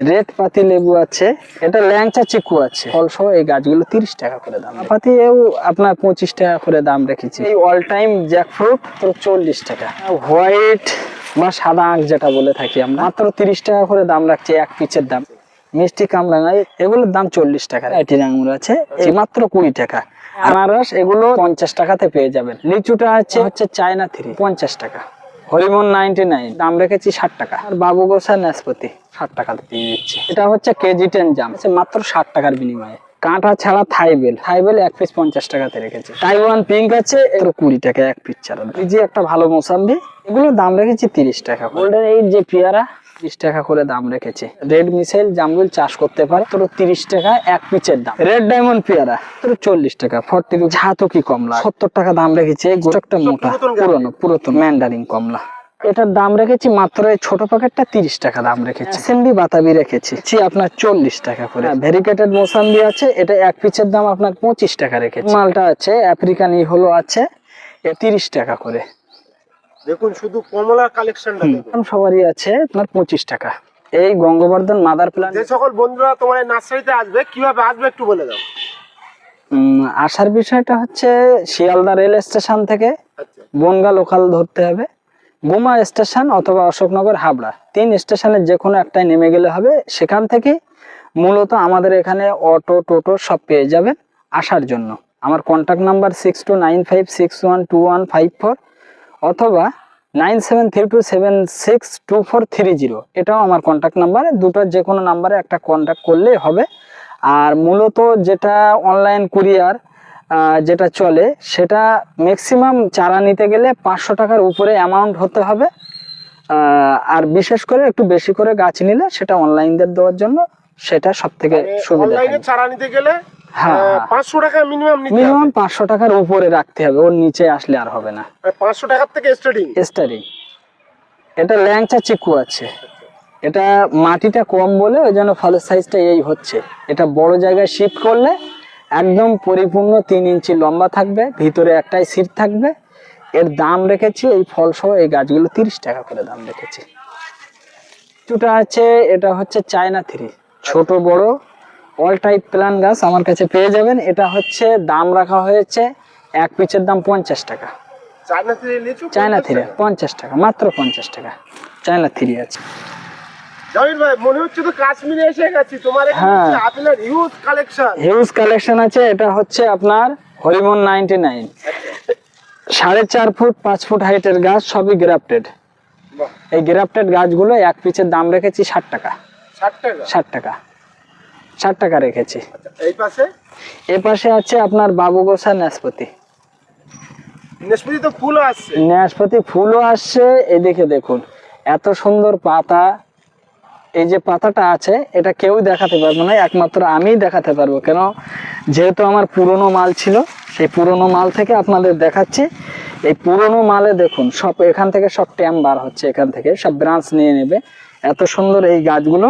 Red পাতি লেবু আছে এটা ল্যাংচা চিকু আছে। ফল সহ এই গাছগুলো তিরিশ টাকা করে দাম। পাতি এও আপনার পঁচিশ টাকা করে দাম রেখেছি। এই অল টাইম জ্যাকফ্রুট তো চল্লিশ টাকা। হোয়াইট বা সাদা আঁক যেটা বলে থাকি আমরা মাত্র তিরিশ টাকা করে দাম রাখছি এক পিচের দাম। মিষ্টি কামরাঙা এগুলোর দাম চল্লিশ টাকা। এটির আঙুর আছে এই মাত্র কুড়ি টাকা। আনারস এগুলো পঞ্চাশ টাকাতে পেয়ে যাবেন। লিচুটা আছে হচ্ছে চায়না থ্রি পঞ্চাশ টাকা। হরিমন নাইনটি নাইন দাম রেখেছি ষাট টাকা। আর বাবু গোসা নাশপাতি ষাট টাকাতে দিয়ে দিচ্ছে। এটা হচ্ছে কেজি টেন জাম মাত্র ষাট টাকার বিনিময়ে। কাঁটা ছাড়া থাইবেল থাইবেল এক পিস পঞ্চাশ টাকাতে রেখেছে। তাইওয়ান পিঙ্ক আছে এগুলো কুড়ি টাকা এক পিস ছাড়া। এই যে একটা ভালো মোসাম্বি এগুলো দাম রেখেছি তিরিশ টাকা গোল্ডেন এই যে পেয়ারা তিরিশ টাকা করে দাম রেখেছে। রেড মিসাইল জামরুল চাষ করতে পারে তোর তিরিশ টাকা এক পিচের দাম। রেড ডায়মন্ড পেয়ারা তোর চল্লিশ টাকা ফর্টি ঝাতকি কমলা সত্তর টাকা দাম রেখেছে গোটা মোটা পুরনো পুরাতন ম্যান্ডারিং কমলা। এটার দাম রেখেছি মাত্র এই ছোট প্যাকেটটা তিরিশ টাকা দাম রেখেছি। সেমবি বাতাবি রেখেছি আপনার চল্লিশ টাকা করে। ভেরিকেটেড মোসাম্বি আছে এটা এক পিচের দাম আপনার পঁচিশ টাকা রেখেছি। মালটা আছে আফ্রিকান ই হলো আছে তিরিশ টাকা করে। দেখুন শুধু কমলা কালেকশনটা দেখুন। সবারই আছে তোমার পঁচিশ টাকা। এই গঙ্গবর্ধন মাদার প্ল্যান্ট যে সকল বন্ধুরা তোমার নার্সারিতে আসবে কীভাবে আসবে একটু বলে দাও। আসার বিষয়টা হচ্ছে শিয়ালদা রেল স্টেশন থেকে আচ্ছা। বনগা লোকাল ধরতে হবে। বোমা স্টেশন অথবা অশোকনগর হাবড়া। তিন স্টেশনের যে কোনো একটাই নেমে গেলে হবে। সেখান থেকে মূলত আমাদের এখানে অটো টোটো সব পেয়ে যাবেন আসার জন্য। আমার contact number six two nine five six one two one five four অথবা nine seven three two seven six two four three zero. এটাও আমার কন্ট্যাক্ট নাম্বার দুটো যে কোনো নাম্বারে একটা কন্ট্যাক্ট করলেই হবে। আর মূলত যেটা অনলাইন কুরিয়ার যেটা চলে সেটা ম্যাক্সিমাম চারা নিতে গেলে পাঁচশো টাকার উপরে অ্যামাউন্ট হতে হবে। আর বিশেষ করে একটু বেশি করে গাছ নিলে সেটা অনলাইনদের দেওয়ার জন্য সেটা সব থেকে সুবিধা। চারা নিতে গেলে। পাঁচশো টাকা মিনিমাম মিনিমাম পাঁচশো টাকার উপরে রাখতে হবে ওর নিচে আসলে আর হবে না। পাঁচশো টাকার থেকে স্টার্টিং স্টারিং এটা ল্যাংচা চিকু আছে। এটা মাটিটা কম বলে ওই জন্য ফলের সাইজটা এই হচ্ছে। এটা বড় জায়গায় শিফট করলে একদম পরিপূর্ণ তিন ইঞ্চি লম্বা থাকবে ভিতরে একটাই সিট থাকবে। এর দাম রেখেছি এই ফল সহ এই গাছগুলো তিরিশ টাকা করে দাম রেখেছি। কিছুটা আছে এটা হচ্ছে চায়না থ্রি ছোট বড় অল টাইপ প্ল্যান গাছ আমার কাছে পেয়ে যাবেন। এটা হচ্ছে দাম রাখা হয়েছে এক পিচের দাম পঞ্চাশ টাকা। চায়না থ্রি পঞ্চাশ টাকা। মাত্র পঞ্চাশ টাকা। চায়না থ্রি আছে। জামিল ভাই মনে হচ্ছে তো কাশ্মীরে এসে গেছি। তোমার এখানে হ্যাঁ। হিউজ কালেকশন হিউজ কালেকশন আছে। এটা হচ্ছে আপনার হরিমন নাইনটি নাইন। সাড়ে চার ফুট পাঁচ ফুট হাইটের গাছ সবই গ্রাফটেড এই গ্রাফটেড গাছগুলো এক পিচের দাম রেখেছি ষাট টাকা। ষাট টাকা? ষাট টাকা। ষাট টাকা রেখেছি। আচ্ছা, এই পাশে? আছে আপনার বাবু গোসা নাশপাতি। নেসপাতি তো ফুলও আসছে। নাশপাতি ফুলও আসছে এদিকে দেখুন এত সুন্দর পাতা। এই যে পাতাটা আছে এটা কেউ দেখাতে পারবে না একমাত্র আমিই দেখাতে পারব। কেন? যেহেতু আমার পুরনো মাল ছিল সেই পুরনো মাল থেকে আপনাদের দেখাচ্ছি। এই পুরনো মালে দেখুন সব এখান থেকে সব ট্যাম বার হচ্ছে এখান থেকে সব ব্রাঞ্চ নিয়ে নেবে। এত সুন্দর এই গাছগুলো।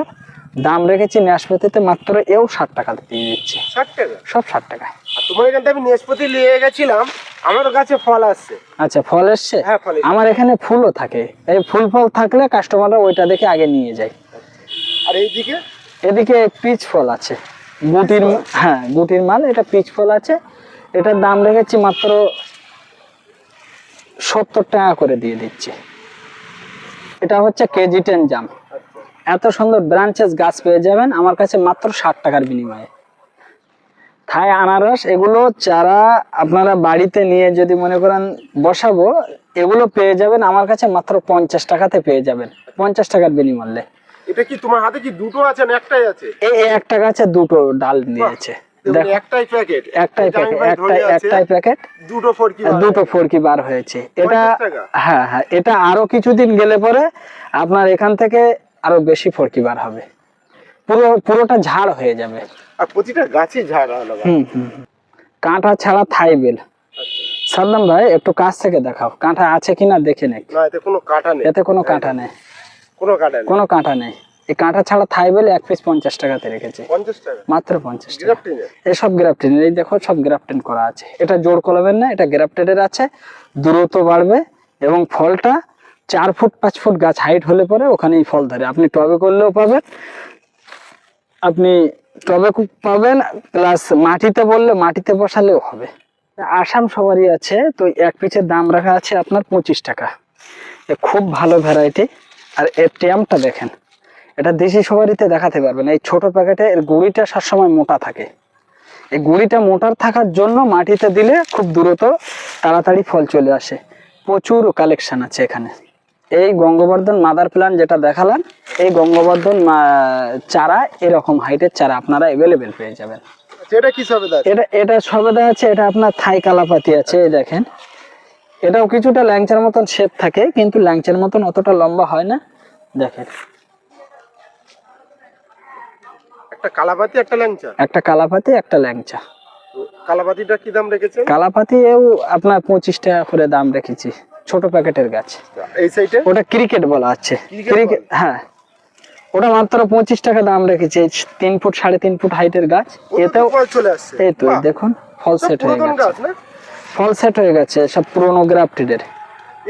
দাম রেখেছি নাশপাতিতে মাত্র এও ষাট টাকা দিয়ে দিচ্ছে। ষাট টাকা? সব ষাট টাকা। তোমার এখান থেকে আমি নেসপাতি নিয়ে গেছিলাম আমার কাছে ফল আসছে। আচ্ছা ফল এসছে? হ্যাঁ ফল আমার এখানে ফুলও থাকে। এই ফুল ফল থাকলে কাস্টমাররা ওইটা দেখে আগে নিয়ে যায়। আর এইদিকে? এদিকে পিচ ফল আছে। গুটির হ্যাঁ গুটির মাল এটা পিচ ফল আছে। এটার দাম রেখেছি মাত্র সত্তর টাকা করে দিয়ে দিচ্ছে। এটা হচ্ছে কেজি টেন জাম। এত সুন্দর ব্রাঞ্চেস গাছ পেয়ে যাবেন আমার কাছে মাত্র ষাট টাকার বিনিময়ে। থাই আনারস এগুলো চারা আপনারা বাড়িতে নিয়ে যদি মনে করেন বসাবো এগুলো পেয়ে যাবেন আমার কাছে মাত্র পঞ্চাশ টাকাতে পেয়ে যাবেন পঞ্চাশ টাকার বিনিময়ে। এটা কি তোমার হাতে কি দুটো আছে না একটাই আছে? এই একটা গাছে দুটো ডাল দিয়েছে দেখুন, একটাই প্যাকেট একটাই প্যাকেট একটাই একটাই প্যাকেট দুটো ফরকি দুটো ফরকি বার হয়েছে। এটা হ্যাঁ হ্যাঁ এটা আরও কিছুদিন গেলে পরে আপনার এখান থেকে আরও বেশি ফরকি বার হবে। পুরো পুরোটা ঝাড় হয়ে যাবে। আর প্রতিটা গাছে ঝাড় আলাদা হুম হুম হুম। কাঁটা ছাড়া থাই থাইবেল সাদ্দাম ভাই একটু কাছ থেকে দেখাও। কাঁটা আছে কিনা দেখে নে। না এতে কোনো কাটা নেই। এতে কোনো কাঁটা নেই। কোনো কাটা নেই। কোনো কাঁটা নেই। এই কাঁটা ছাড়া থাইবেল এক পিস পঞ্চাশ টাকাতে রেখেছে। পঞ্চাশ টাকা? মাত্র পঞ্চাশ টাকা। এসব গ্রাফটেড এই দেখো সব গ্রাফটেড করা আছে। এটা জোর কলমের না এটা গ্রাফটেডের আছে। দ্রুত বাড়বে এবং ফলটা চার ফুট, পাঁচ ফুট গাছ হাইট হলে পরে ওখানেই ফল ধরে। আপনি টবে করলেও পাবেন, আপনি টবে পাবেন প্লাস মাটিতে বললে মাটিতে বসালেও হবে। আসাম সবারই আছে, তো এক পিসের দাম রাখা আছে আপনার পঁচিশ টাকা। খুব ভালো ভ্যারাইটি আর এর ট্যামটা দেখেন, এটা দেশি সবারিতে দেখাতে পারবেন। এই ছোট প্যাকেটে এর গুঁড়িটা সবসময় মোটা থাকে। এই গুঁড়িটা মোটার থাকার জন্য মাটিতে দিলে খুব দ্রুত তাড়াতাড়ি ফল চলে আসে। প্রচুর কালেকশন আছে এখানে। এই গঙ্গবর্ধন মাদার প্ল্যান্ট যেটা দেখালাম এই গঙ্গবর্ধন চারা এরকম হাইটের চারা আপনারা অ্যাভেলেবেল পেয়ে যাবেন। সেটা কি হবে দাদা এটা এটা সবেদা আছে এটা আপনার থাই কালাপাতি আছে এই দেখেন। এটাও কিছুটা ল্যাংচার মতন শেপ থাকে কিন্তু ল্যাংচার মতন অতটা লম্বা হয় না। দেখেন। একটা কালাপাতি একটা ল্যাংচা? একটা কালাপাতি একটা ল্যাংচা। কালাপাতিটা কি দাম রেখেছেন? কালাপাতি এও আপনার পঁচিশ টাকা করে দাম রেখেছি। ছোট প্যাকেটের গাছ। এই সাইডে ওটা ক্রিকেট বলা আছে। ক্রিকেট হ্যাঁ। ওটা মাত্র পঁচিশ টাকা দাম রেখেছি। তিন ফুট সাড়ে তিন ফুট হাইটের গাছ। এতেও চলে আসছে। এই তো দেখুন ফল সেট হয়ে গেছে। ফল সেট হয়ে গেছে সব পুরোনো গ্রাফটেডের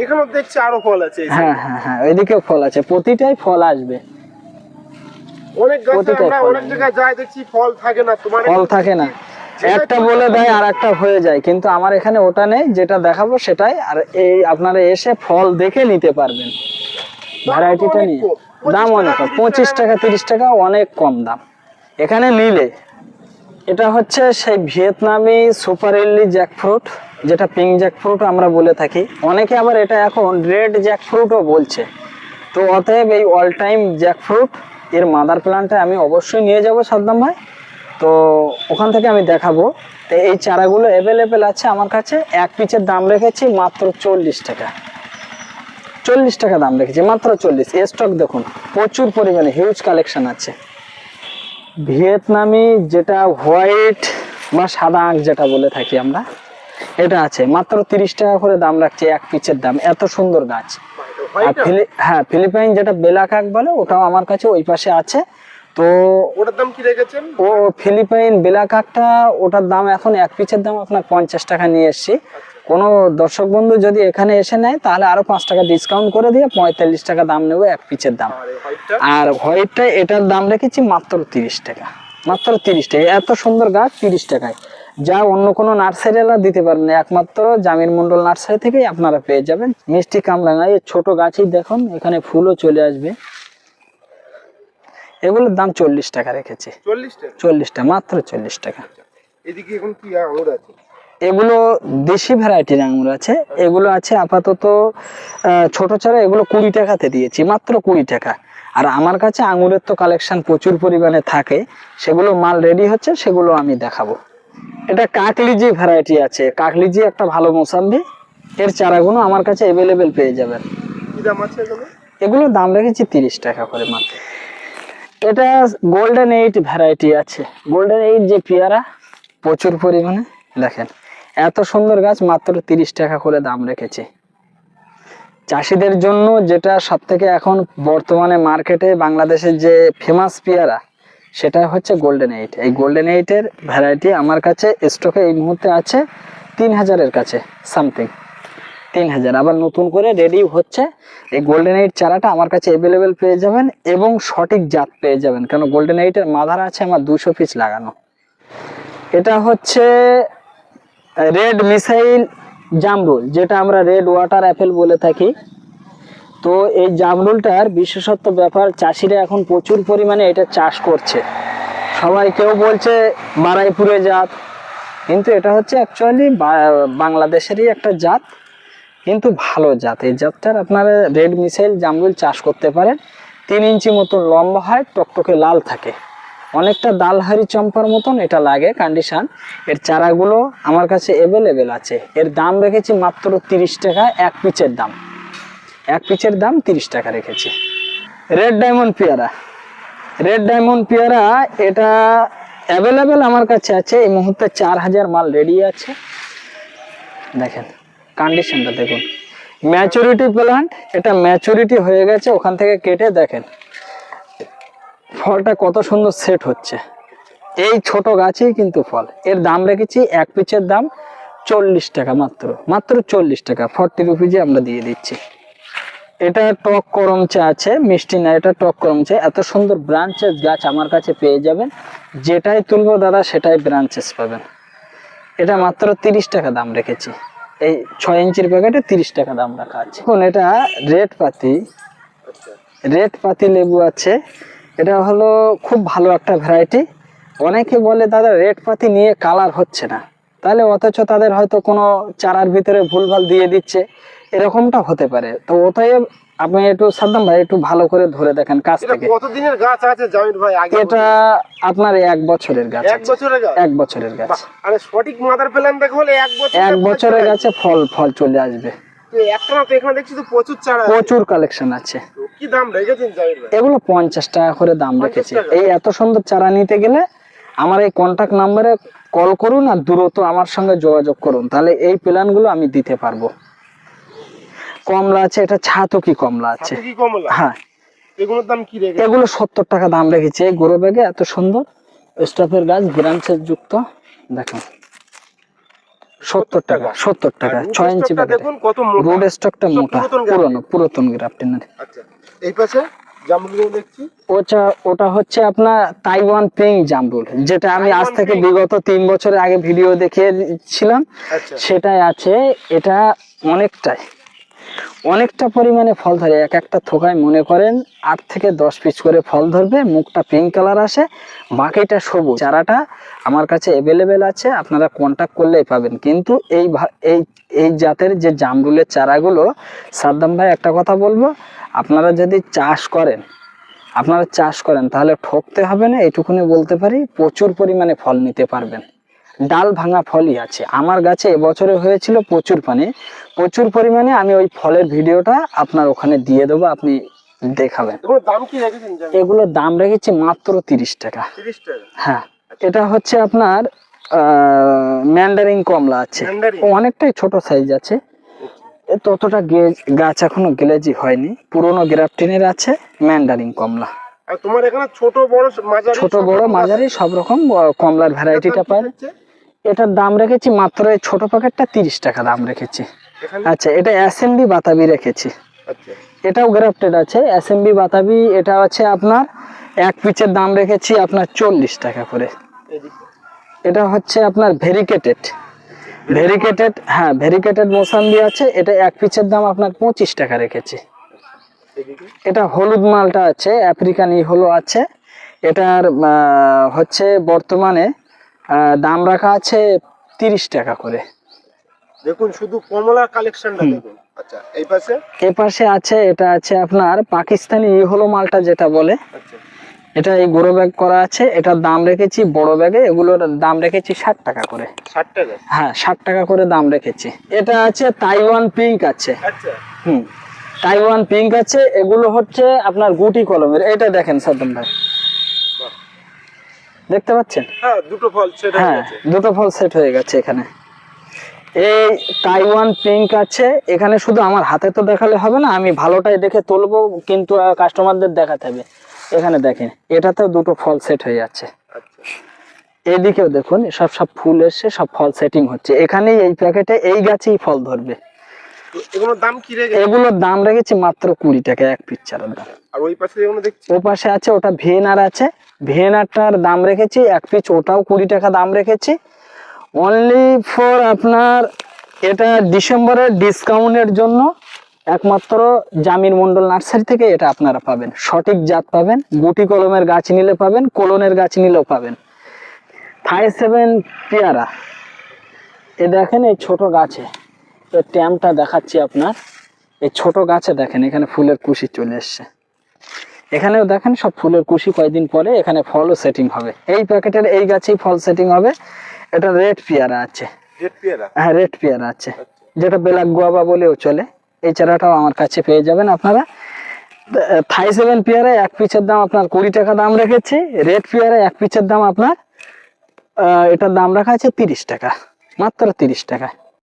এখানেও দেখছি আরও ফল আছে হ্যাঁ হ্যাঁ হ্যাঁ ওইদিকেও ফল আছে। প্রতিটাই ফল আসবে। অনেক গাছে আমরা অনেক জায়গায় যাই দেখছি ফল থাকে না। তোমার ফল থাকে না। একটা বলে দেয় আর একটা হয়ে যায় কিন্তু আমার এখানে ওটা নেই যেটা দেখাবো সেটাই আর এই আপনারা এসে ফল দেখে নিতে পারবেন। ভ্যারাইটিটা নিয়ে। দাম অনেক পঁচিশ টাকা। তিরিশ টাকা অনেক কম দাম। এখানে নিলে এটা হচ্ছে সেই ভিয়েতনামি সুপার ইল্লি জ্যাকফ্রুট যেটা পিঙ্ক জ্যাকফ্রুট আমরা বলে থাকি। অনেকে আবার এটা এখন রেড জ্যাকফ্রুটও বলছে। তো অতএব এই অল টাইম জ্যাকফ্রুট এর মাদার প্ল্যান্টে আমি অবশ্যই নিয়ে যাব সাদ্দাম ভাই। তো ওখান থেকে আমি দেখাবো। তো এই চারাগুলো অ্যাভেলেবেল আছে আমার কাছে। এক পিচের দাম রেখেছি মাত্র চল্লিশ টাকা। চল্লিশ টাকা দাম রেখেছি মাত্র চল্লিশ। স্টক দেখুন প্রচুর পরিমাণে হিউজ কালেকশন আছে। ভিয়েতনামি যেটা হোয়াইট বা সাদা আঁক যেটা বলে থাকি আমরা এটা আছে। মাত্র তিরিশ টাকা করে দাম রাখছে এক পিচের দাম। এত সুন্দর গাছ। হ্যাঁ ফিলিপাইন যেটা বেলাক আঁক বলে ওটাও আমার কাছে ওই পাশে আছে। তো ওটার দাম কি রেখেছেন? ও ফিলিপাইন বেলাক আঁকটা ওটার দাম এখন এক পিচের দাম আপনার পঞ্চাশ টাকা নিয়ে এসছি। কোনো দর্শক বন্ধু যদি এখানে এসে নেয় তাহলে আরও পাঁচ টাকা ডিসকাউন্ট করে দিয়ে পঁয়তাল্লিশ টাকা দাম নেব এক পিচের দাম। আর হোয়াইটটা এটার দাম রেখেছি মাত্র তিরিশ টাকা। মাত্র তিরিশ টাকা। এত সুন্দর গাছ তিরিশ টাকায়। যা অন্য কোনো নার্সারিওয়ালা দিতে পারবেন না। একমাত্র জামির মন্ডল নার্সারি থেকেই আপনারা পেয়ে যাবেন। মিষ্টি কামরাঙা এই ছোট গাছই দেখুন এখানে ফুলও চলে আসবে। এগুলোর দাম চল্লিশ টাকা রেখেছি। চল্লিশ টাকা? চল্লিশ টাকা মাত্র চল্লিশ টাকা। এদিকে এখন কি আঙুর আছে? এগুলো দেশি ভ্যারাইটির আঙুর আছে। এগুলো আছে আপাতত ছোট চারা এগুলো কুড়ি টাকাতে দিয়েছি মাত্র কুড়ি টাকা। আর আমার কাছে আঙুরের তো কালেকশন প্রচুর পরিমাণে থাকে। সেগুলো মাল রেডি হচ্ছে সেগুলো আমি দেখাবো। এটা কাকলিজি ভ্যারাইটি আছে। কাকলিজি একটা ভালো মোসাম্বি। এর চারাগুলো আমার কাছে অ্যাভেলেবেল পেয়ে যাবেন। এগুলো? এগুলোর দাম রেখেছি তিরিশ টাকা করে মাত্র। এটা গোল্ডেন এইট ভ্যারাইটি আছে। গোল্ডেন এইট যে পেয়ারা, প্রচুর পরিমাণে, দেখেন, এত সুন্দর গাছ, মাত্র তিরিশ টাকা করে দাম রেখেছে। চাষিদের জন্য যেটা সব থেকে এখন বর্তমানে মার্কেটে বাংলাদেশের যে ফেমাস পেয়ারা, সেটা হচ্ছে গোল্ডেন এইট এই গোল্ডেন এইটের ভ্যারাইটি আমার কাছে স্টকে এই মুহূর্তে আছে তিন হাজারের কাছে সামথিং তিন হাজার আবার নতুন করে রেডি হচ্ছে এই গোল্ডেন এইট চারাটা আমার কাছে অ্যাভেলেবেল পেয়ে যাবেন এবং সঠিক জাত পেয়ে যাবেন। কারণ গোল্ডেন এইটের মাদার আছে আমার দুশো পিস লাগানো। এটা হচ্ছে রেড মিসাইল জামরুল, যেটা আমরা রেড ওয়াটার অ্যাপেল বলে থাকি। তো এই জামরুলটার বিশেষত্ব ব্যাপার, চাষিরা এখন প্রচুর পরিমাণে এটা চাষ করছে। সবাই কেউ বলছে বারাইপুরে জাত, কিন্তু এটা হচ্ছে অ্যাকচুয়ালি বাংলাদেশেরই একটা জাত। কিন্তু ভালো জাত। এই জাতটার আপনারা রেড মিসাইল জামরুল চাষ করতে পারেন। তিন ইঞ্চি মতো লম্বা হয়, টকটকে লাল থাকে। অনেকটা দালহারি চম্পার মতন এটা লাগে কন্ডিশন এর চারাগুলো আমার কাছে অ্যাভেলেবেল আছে। এর দাম রেখেছি মাত্র তিরিশ টাকা, এক পিচের দাম। এক পিচের দাম তিরিশ টাকা রেখেছি। রেড ডায়মন্ড পেয়ারা। রেড ডায়মন্ড পেয়ারা এটা অ্যাভেলেবেল আমার কাছে আছে। এই মুহূর্তে চার হাজার মাল রেডি আছে। দেখেন। কন্ডিশনটা দেখুন। ম্যাচুরিটি প্ল্যান্ট এটা ম্যাচুরিটি হয়ে গেছে, ওখান থেকে কেটে দেখেন। ফলটা কত সুন্দর সেট হচ্ছে। এই ছোট গাছেই কিন্তু ফল। এর দাম রেখেছি, এক পিচের দাম চল্লিশ টাকা মাত্র। মাত্র চল্লিশ টাকা ফর্টি রুপিজে আমরা দিয়ে দিচ্ছি। এটা টক করমচা আছে, মিষ্টি না, এটা টক করমচা। এত সুন্দর ব্রাঞ্চেস গাছ আমার কাছে পেয়ে যাবেন। যেটাই তুলবো দাদা, সেটাই ব্রাঞ্চেস পাবেন। এটা মাত্র তিরিশ টাকা দাম রেখেছি। এই ছয় ইঞ্চির প্যাকেটে তিরিশ টাকা দাম রাখা আছে। এখন এটা রেড পাতি। রেড পাতি লেবু আছে। এটা হলো খুব ভালো একটা ভ্যারাইটি অনেকে বলে তাদের রেড পাতি নিয়ে কালার হচ্ছে না। তাহলে অথচ তাদের হয়তো কোনো চারার ভিতরে ভুলভাল দিয়ে দিচ্ছে। এরকমটা হতে পারে। তো ওটাই আপনি একটু সাদ্দাম ভাই একটু ভালো করে ধরে দেখেন কাছ থেকে। কতদিনের গাছ আছে জামিন ভাই? আগে এটা আপনার এক বছরের গাছ এক বছরের গাছ? এক বছরের গাছ। আরে সঠিক মাদার প্ল্যান দেখো হলে এক বছর এক বছরের গাছে ফল ফল চলে আসবে। একটা না তো এখানে দেখছি তো প্রচুর চারা প্রচুর কালেকশন আছে। কি দাম রেখেছেন জামিন ভাই? এগুলো পঞ্চাশ টাকা করে দাম রেখেছি। এই এত সুন্দর চারা নিতে গেলে আমার এই কন্টাক্ট নাম্বারে কল করুন আর দ্রুত আমার সঙ্গে যোগাযোগ করুন। তাহলে এই প্ল্যানগুলো আমি দিতে পারব। কমলা আছে এটা ছাতকি কমলা আছে। হ্যাঁ। এগুলোর দাম কি রেখে এগুলো সত্তর টাকা দাম রেখেছে এই গোরো ব্যাগে এত সুন্দর। স্টপের গাছ ব্রাঞ্চের যুক্ত দেখুন সত্তর টাকা সত্তর টাকা ছয় ইঞ্চি stock দেখুন কত রোড স্টকটা মোটা পুরনো পুরাতন গ্রাফটিনের আচ্ছা এই পাশে ওটা ওটা হচ্ছে আপনার তাইওয়ান জামরুল যেটা আমি আজ থেকে বিগত তিন বছরের আগে ভিডিও দেখিয়েছিলাম। আচ্ছা। সেটাই আছে এটা অনেকটাই। অনেকটা পরিমাণে ফল ধরে, এক একটা থোকায় মনে করেন আট থেকে দশ পিস করে ফল ধরবে, মুখটা পিঙ্ক কালার আসে, বাকিটা সবুজ। চারাটা আমার কাছে অ্যাভেলেবেল আছে, আপনারা কন্ট্যাক্ট করলেই পাবেন। কিন্তু এই এই এই জাতের যে জামরুলের চারাগুলো, সাদ্দাম ভাই একটা কথা বলব, আপনারা যদি চাষ করেন, আপনারা চাষ করেন, তাহলে ঠকতে হবে না, এটুকুনি বলতে পারি, প্রচুর পরিমাণে ফল নিতে পারবেন। ডাল ভাঙা ফলই আছে। আমার গাছে এবছরে হয়েছিল প্রচুর পানি। প্রচুর পরিমাণে আমি ওই ফলের ভিডিওটা আপনার ওখানে দিয়ে দেবো আপনি দেখাবেন। এগুলোর দাম রেখেছি মাত্র তিরিশ টাকা। হ্যাঁ এটা হচ্ছে আপনার ম্যান্ডারিং কমলা আছে। অনেকটাই ছোট সাইজ আছে। ততটা গাছ এখনও গেলেজি হয়নি। পুরনো গ্রাফটিনের আছে ম্যান্ডারিং কমলা। তোমার এখানে ছোট বড় মাঝারি ছোট সব বড় রকম মাঝারি সব রকম কমলার ভ্যারাইটিটা পায়? এটার দাম রেখেছি মাত্র এই ছোট প্যাকেটটা তিরিশ টাকা দাম রেখেছি। আচ্ছা এটা এসএমবি বাতাবি রেখেছি। আচ্ছা। এটাও গ্রাফটেড আছে। এসএমবি বাতাবি এটা আছে আপনার এক পিচের দাম রেখেছি আপনার চল্লিশ টাকা করে। এটা হচ্ছে আপনার ভেরিকেটেড ভেরিকেটেড হ্যাঁ ভেরিকেটেড মোসাম্বি আছে। এটা এক পিচের দাম আপনার পঁচিশ টাকা রেখেছি। এটা হলুদ মালটা আছে আফ্রিকান ই হলো আছে। এটার হচ্ছে বর্তমানে দাম রাখা আছে তিরিশ টাকা করে। দেখুন শুধু কমলা কালেকশনটা দেখুন। আচ্ছা এই পাশে? আছে এটা আছে আপনার পাকিস্তানি ই হলো মালটা যেটা বলে। আচ্ছা। এটা এই গোড়ো ব্যাগ করা আছে এটার দাম রেখেছি বড় ব্যাগে এগুলোর দাম রেখেছি ষাট টাকা করে। ষাট টাকা? হ্যাঁ ষাট টাকা করে দাম রেখেছি। এটা আছে তাইওয়ান পিঙ্ক আছে। আচ্ছা। হুম তাইওয়ান পিঙ্ক আছে এগুলো হচ্ছে আপনার গুটি কলমের। এটা দেখেন সাদ্দাম ভাই। দেখতে পাচ্ছেন? হ্যাঁ দুটো ফল সেটা হ্যাঁ দুটো ফল সেট হয়ে গেছে এখানে। এই তাইওয়ান পিঙ্ক আছে। এখানে শুধু আমার হাতে তো দেখালে হবে না আমি ভালোটাই দেখে তুলবো কিন্তু কাস্টমারদের দেখাতে হবে। এখানে দেখেন এটাতেও দুটো ফল সেট হয়ে যাচ্ছে। আচ্ছা। এদিকেও দেখুন সব সব ফুল এসে সব ফল সেটিং হচ্ছে। এখানেই এই প্যাকেটে এই গাছেই ফল ধরবে। এগুলোর দাম কি রেখে এগুলোর দাম রেখেছি মাত্র কুড়ি টাকা এক পিস চারার দাম। আর ওই পাশে যেগুলো দেখছি? ও পাশে আছে ওটা আছে। ভিয়েনারটার দাম রেখেছি এক পিস ওটাও কুড়ি টাকা দাম রেখেছি। অনলি ফর আপনার এটা ডিসেম্বরের ডিসকাউন্টের জন্য একমাত্র জামির মন্ডল নার্সারি থেকে এটা আপনারা পাবেন। সঠিক জাত পাবেন গুটি কলমের গাছ নিলে পাবেন কলনের গাছ নিলেও পাবেন। থাই সেভেন পেয়ারা। এ দেখেন এই ছোট গাছে। এই ট্যামটা দেখাচ্ছি আপনার এই ছোট গাছে দেখেন এখানে ফুলের কুশি চলে এসছে। এখানেও দেখেন সব ফুলের কুশি কয়েকদিন পরে এখানে ফলও সেটিং হবে। এই প্যাকেটের এই গাছেই ফল সেটিং হবে। এটা রেড পেয়ারা আছে। রেড পেয়ারা? হ্যাঁ রেড পেয়ারা আছে। যেটা বেলাক গুয়াবা বলেও চলে। এই চারাটাও আমার কাছে পেয়ে যাবেন আপনারা। থাই সেভেন পেয়ারা এক পিসের দাম আপনার কুড়ি টাকা দাম রেখেছি। রেড পেয়ারা এক পিসের দাম আপনার এটার দাম রাখা আছে তিরিশ টাকা। মাত্র তিরিশ টাকা